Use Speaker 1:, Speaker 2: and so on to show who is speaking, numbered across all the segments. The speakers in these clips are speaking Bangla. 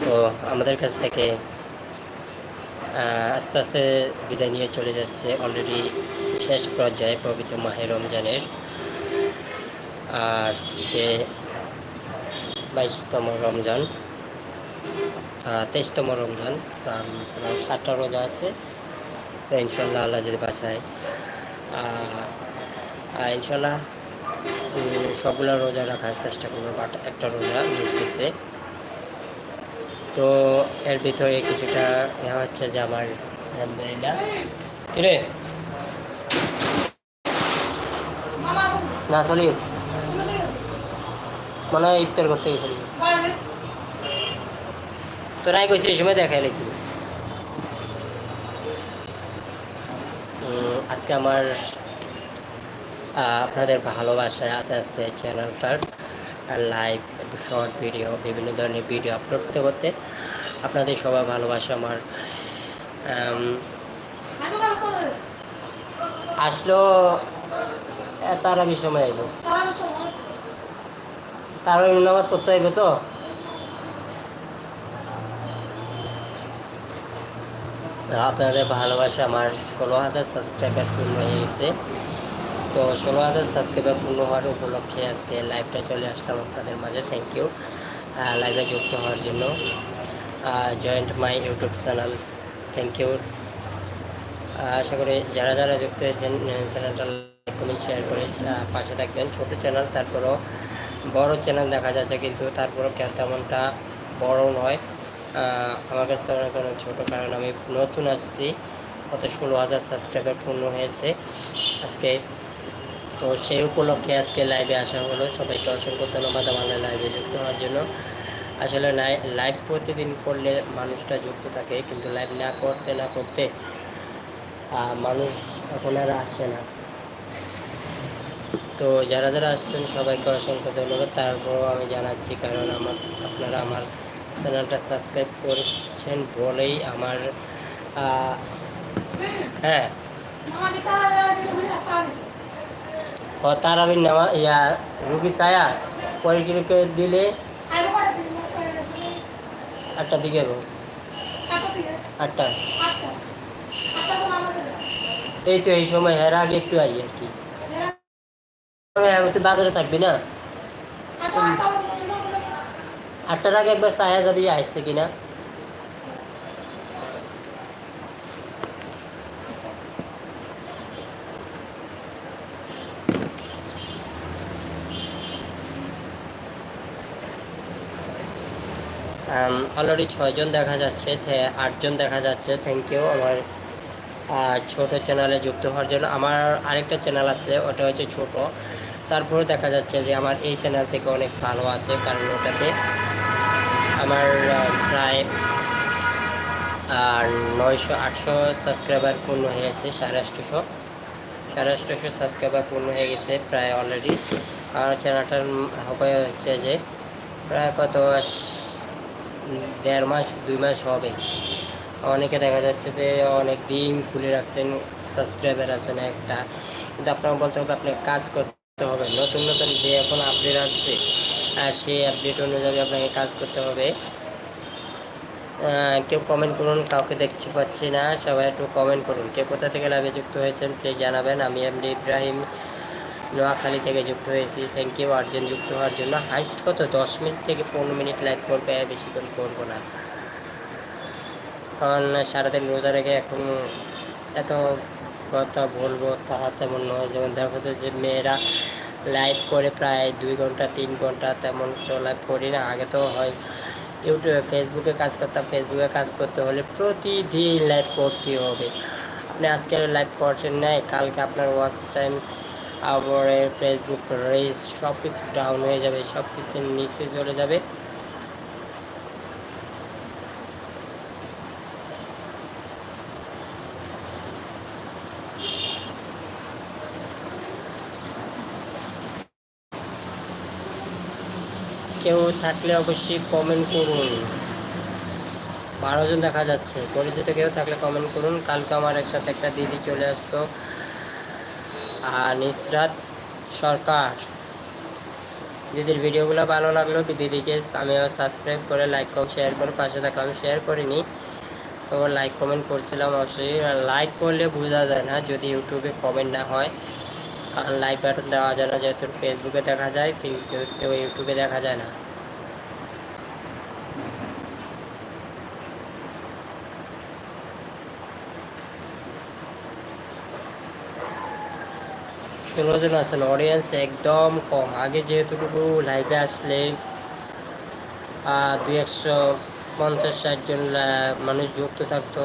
Speaker 1: তো আমাদের কাছ থেকে আস্তে আস্তে বিদায় নিয়ে চলে যাচ্ছে অলরেডি শেষ পর্যায়ে পবিত্র মাহে রমজানের আর আজকে বাইশতম রমজান তেইশতম রমজান প্রায় ষাটটা রোজা আছে। তো ইনশাল্লাহ আল্লাহ যদি বাসায় ইনশাল্লাহ উম, সবগুলো রোজা রাখার চেষ্টা করব বাট একটা রোজা মিস গেছে তো এর ভিতরে কিছুটা এ হচ্ছে যে আমার আলহামদুলিল্লাহ। কিরে? না, চলিস। মনে হয় ইফতার করতে গেছিলি। তোরাই কইছি এই সময় দেখাই নাকি আজকে আমার আপনাদের ভালোবাসা, আস্তে আস্তে চ্যানেলটার লাইভ শর্ট ভিডিও বিভিন্ন ধরনের ভিডিও আপলোড করতে করতে আপনাদের সবার ভালোবাসা আমার আসলো এ, তারাবি সময় এলো তারাবি নামাজ পড়তে হইবে তো? আপনাদের ভালোবাসা আমার ষোলো হাজার সাবস্ক্রাইবার পূর্ণ হয়ে গেছে। তো ষোলো হাজার সাবস্ক্রাইবার পূর্ণ হওয়ার উপলক্ষে আজকে লাইভটা চলে আসলাম আপনাদের মাঝে। থ্যাংক ইউ লাইভে যুক্ত হওয়ার জন্য। Join my YouTube channel thank you আশা করি যারা যারা যুক্ত হয়েছেন চ্যানেলটা কমেন্ট শেয়ার করে পাশে থাকবেন। ছোটো চ্যানেল তারপরও বড় চ্যানেল দেখা যাচ্ছে, কিন্তু তারপরও তেমনটা বড় নয়। আমার কাছে তো অনেক অনেক ছোটো কারণ, আমি নতুন আসছি। কত ষোলো হাজার সাবস্ক্রাইবার পূর্ণ হয়েছে। আজকে তো সেই উপলক্ষে আজকে লাইভে আসা হলো। সবাইকে অসংখ্য ধন্যবাদ আমাদের লাইভে যুক্ত হওয়ার জন্য। আসলে লাইভ প্রতিদিন করলে মানুষটা যুক্ত থাকে, কিন্তু লাইভ না করতে না করতে মানুষ এখন আর আসে না। তো যারা যারা আসছেন, সবাইকে অসংখ্য ধন্যবাদ। তারপরও আমি জানাচ্ছি, কারণ আমার, আপনারা আমার চ্যানেলটা সাবস্ক্রাইব করছেন বলেই আমার হ্যাঁ। ও তার আমি নেওয়া ইয়া রুগী ছায়া পরে কিলোকে দিলে আটটা দিকে যাব আটটা এই তো এই সময় এর আগে একটু আই আর কি আমি তো বাজারে থাকবি না আটটার আগে একবার ছায়া যাবি আসছে কিনা অলরেডি ছয়জন দেখা যাচ্ছে আটজন দেখা যাচ্ছে থ্যাংক ইউ আমার ছোট চ্যানেলে যুক্ত হওয়ার জন্য। আমার আরেকটা চ্যানেল আছে, ওটা হচ্ছে ছোট। তারপরে দেখা যাচ্ছে যে আমার এই চ্যানেল থেকে অনেক ভালো আছে, কারণ ওটাতে আমার প্রায়, আর নয়শো, আটশো সাবস্ক্রাইবার পূর্ণ হয়ে গেছে, সাড়ে আটশোশো সাড়ে আটশোশো সাবস্ক্রাইবার পূর্ণ হয়ে গেছে প্রায় অলরেডি আর চ্যানেলটার হবে হচ্ছে যে প্রায় কত দেড় মাস, দুই মাস হবে। অনেকে দেখা যাচ্ছে যে অনেক দিন খুলে রাখছেন সাবস্ক্রাইবার আছেন একটা। কিন্তু আপনাকে বলতে হবে আপনাকে কাজ করতে হবে। নতুন নতুন যে এখন আপডেট আসছে, আর সেই আপডেট অনুযায়ী আপনাকে কাজ করতে হবে। কেউ কমেন্ট করুন, কাউকে দেখতে পাচ্ছি না, সবাই একটু কমেন্ট করুন। কে কোথা থেকে লাইভে যুক্ত হয়েছেন প্লিজ জানাবেন। আমি এমডি ইব্রাহিম নোয়াখালী থেকে যুক্ত হয়েছি। থ্যাংক ইউ আর্জেন্ট যুক্ত হওয়ার জন্য। হাইস্ট কত? দশ মিনিট থেকে পনেরো মিনিট লাইভ করবে বেশিক্ষণ করব না। কারণ সারাদিন রোজা রেখে এখন এত কথা বলব তারা তেমন নয়। যেমন দেখো তো যে মেয়েরা লাইভ করে প্রায় দুই ঘণ্টা, তিন ঘণ্টা তেমন তো লাইভ করি না। আগে তো হয় ইউটিউবে ফেসবুকে কাজ করতাম। ফেসবুকে কাজ করতে হলে প্রতিদিন লাইভ করতে হবে। আপনি আজকে লাইভ করছেন নাই, কালকে আপনার ওয়াচ টাইম আবার ফেসবুক রিচ সব কিছু ডাউন হয়ে যাবে সব কিছু নিচে চলে যাবে। কেউ থাকলে অবশ্যই কমেন্ট করুন। বারো জন দেখা যাচ্ছে, পরিচিত কেউ থাকলে কমেন্ট করুন। কালকে আমার একসাথে একটা দিদি চলে আসতো। নিসরাত সরকার। দিদির ভিডিওগুলো ভালো লাগল দিদিকে আমিও সাবস্ক্রাইব করে লাইক কম শেয়ার করে, পাশে থাকলে আমি শেয়ার করিনি। তো লাইক কমেন্ট করছিলাম অবশ্যই। লাইক করলে বোঝা যায় না যদি ইউটিউবে কমেন্ট না হয়। কারণ লাইক বাটন দেওয়া যায় না, যেহেতু ফেসবুকে দেখা যায়, কিন্তু ইউটিউবে দেখা যায় না। ষোলো জন আছেন অডিয়েন্স একদম কম। আগে যেহেতুটুকু লাইভে আসলে দুই একশো পঞ্চাশ, ষাট জন মানুষ যুক্ত থাকতো।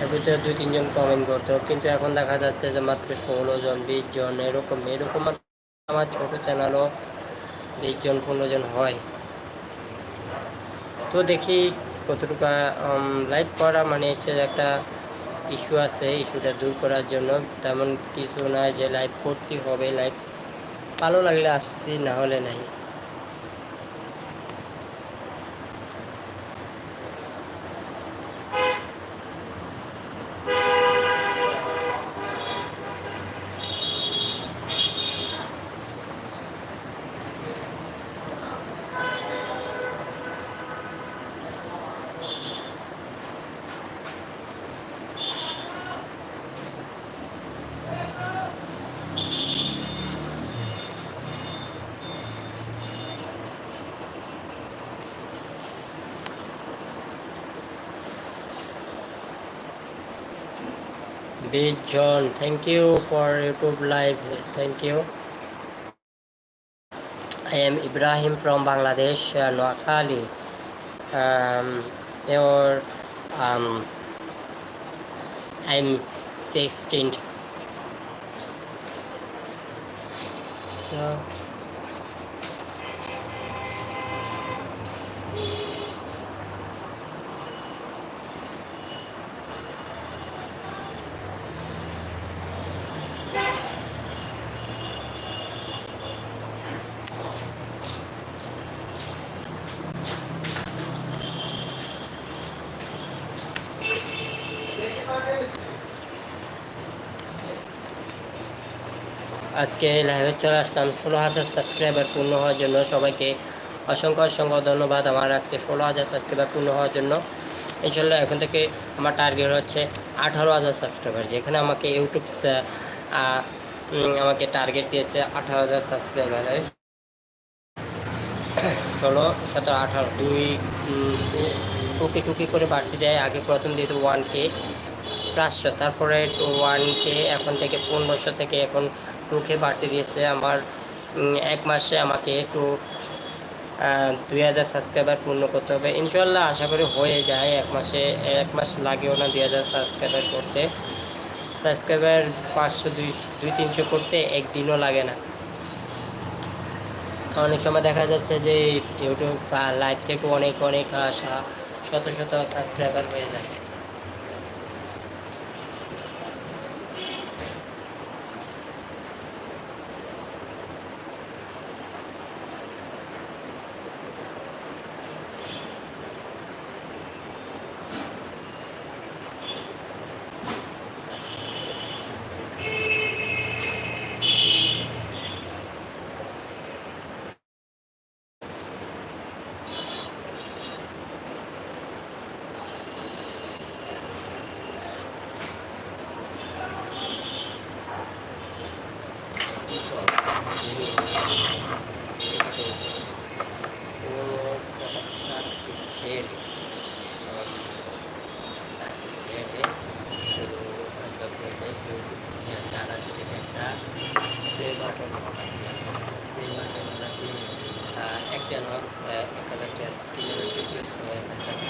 Speaker 1: এর ভিতরে দুই, তিনজন কমেন্ট করতো। কিন্তু এখন দেখা যাচ্ছে যে মাত্র ষোলো জন, বিশ জন, এরকম এরকম আমার ছোট চ্যানেলও বিশ জন, পনেরো জন হয়। তো দেখি কতটুকু লাইভ করা মানে হচ্ছে একটা ইস্যু আছে, ইস্যুটা দূর করার জন্য তেমন কিছু নয় যে লাইভ করতে হবে। লাইভ ভালো লাগলে আসছি, না হলে নাই। Big John, thank you for YouTube live. Thank you. I am Ibrahim from Bangladesh, uh, Noakhali. Um, your, um, I'm 16. So, আজকে লাইভে চলে আসলাম। ষোলো হাজার সাবস্ক্রাইবার পূর্ণ হওয়ার জন্য সবাইকে অসংখ্য অসংখ্য ধন্যবাদ আমার আজকে ষোলো হাজার সাবস্ক্রাইবার পূর্ণ হওয়ার জন্য। ইনশাল্লাহ এখন থেকে আমার টার্গেট হচ্ছে আঠারো হাজার সাবস্ক্রাইবার যেখানে আমাকে ইউটিউব আমাকে টার্গেট দিয়েছে আঠারো হাজার সাবস্ক্রাইবারের ষোলো, সতেরো, আঠারো, দুই টুকি টুকি করে বাড়তি দেয়। আগে প্রথম দিত ওয়ান কে পাঁচশো, তারপরে ওয়ান কে এখন থেকে পনেরোশো থেকে এখন টুকে বাড়তে দিয়েছে। আমার এক মাসে আমাকে একটু দুই হাজার সাবস্ক্রাইবার পূর্ণ করতে হবে। ইনশাল্লাহ আশা করি হয়ে যায়। এক মাসে, এক মাস লাগেও না দুই হাজার সাবস্ক্রাইবার করতে। সাবস্ক্রাইবার পাঁচশো, দুই দুই, তিনশো করতে একদিনও লাগে না। অনেক সময় দেখা যাচ্ছে যে ইউটিউব লাইভ থেকে অনেক অনেক শত শত সাবস্ক্রাইবার হয়ে যায়। একটা প্লে বাটন প্লে বাটন নাকি একটা নয় এক হাজার টাকা তিন হাজার টাকা ছয় হাজার টাকা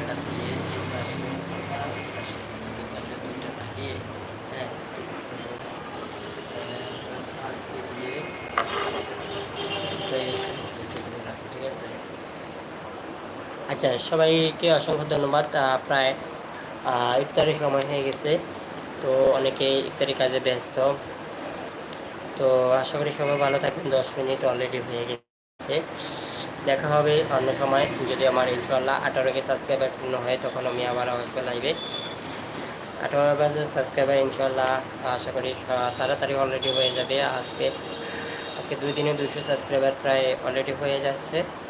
Speaker 1: এটা দিয়ে এই পাশে পাশে দুইটা লাগিয়ে হ্যাঁ দিয়ে ঠিক আছে আচ্ছা সবাইকে অসংখ্য ধন্যবাদ। প্রায় ইফতারের সময় হয়ে গেছে, তো অনেকে ইফতারি কাজে ব্যস্ত। তো আশা করি সবাই ভালো থাকবেন, দশ মিনিট অলরেডি হয়ে গেছে। দেখা হবে অন্য সময়। যদি আমার ইনশাল্লাহ আঠারো আঠারোকে সাবস্ক্রাইবার পূর্ণ হয়, তখন আমি আবার আসব লাইভে আঠারো বাজে সাবস্ক্রাইবার ইনশাল্লাহ আশা করি তাড়াতাড়ি অলরেডি হয়ে যাবে। আজকে আজকে দুই দিনে দুশো সাবস্ক্রাইবার প্রায় অলরেডি হয়ে যাচ্ছে। কা-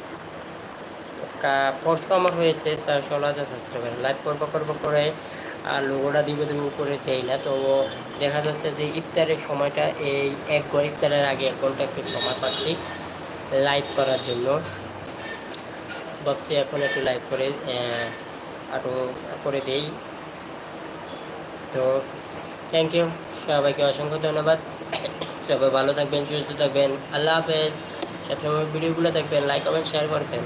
Speaker 1: পরশু আমার হয়েছে ষোলো হাজার সাবস্ক্রাইবার লাইভ করব করব করে, আর লোগোটা দিব দিব করে দেই না, তো দেখা যাচ্ছে যে ইফতারের সময়টা এই এক ইফতারের আগে এক ঘণ্টা একটু সময় পাচ্ছি লাইভ করার জন্য। ভাবছি এখন একটু লাইভ করে আরও করে দেই। তো থ্যাংক ইউ সবাইকে অসংখ্য ধন্যবাদ। সবাই ভালো থাকবেন, সুস্থ থাকবেন, আল্লাহ হাফেজ। সবসময় ভিডিওগুলো দেখবেন লাইক কমেন্ট শেয়ার করবেন।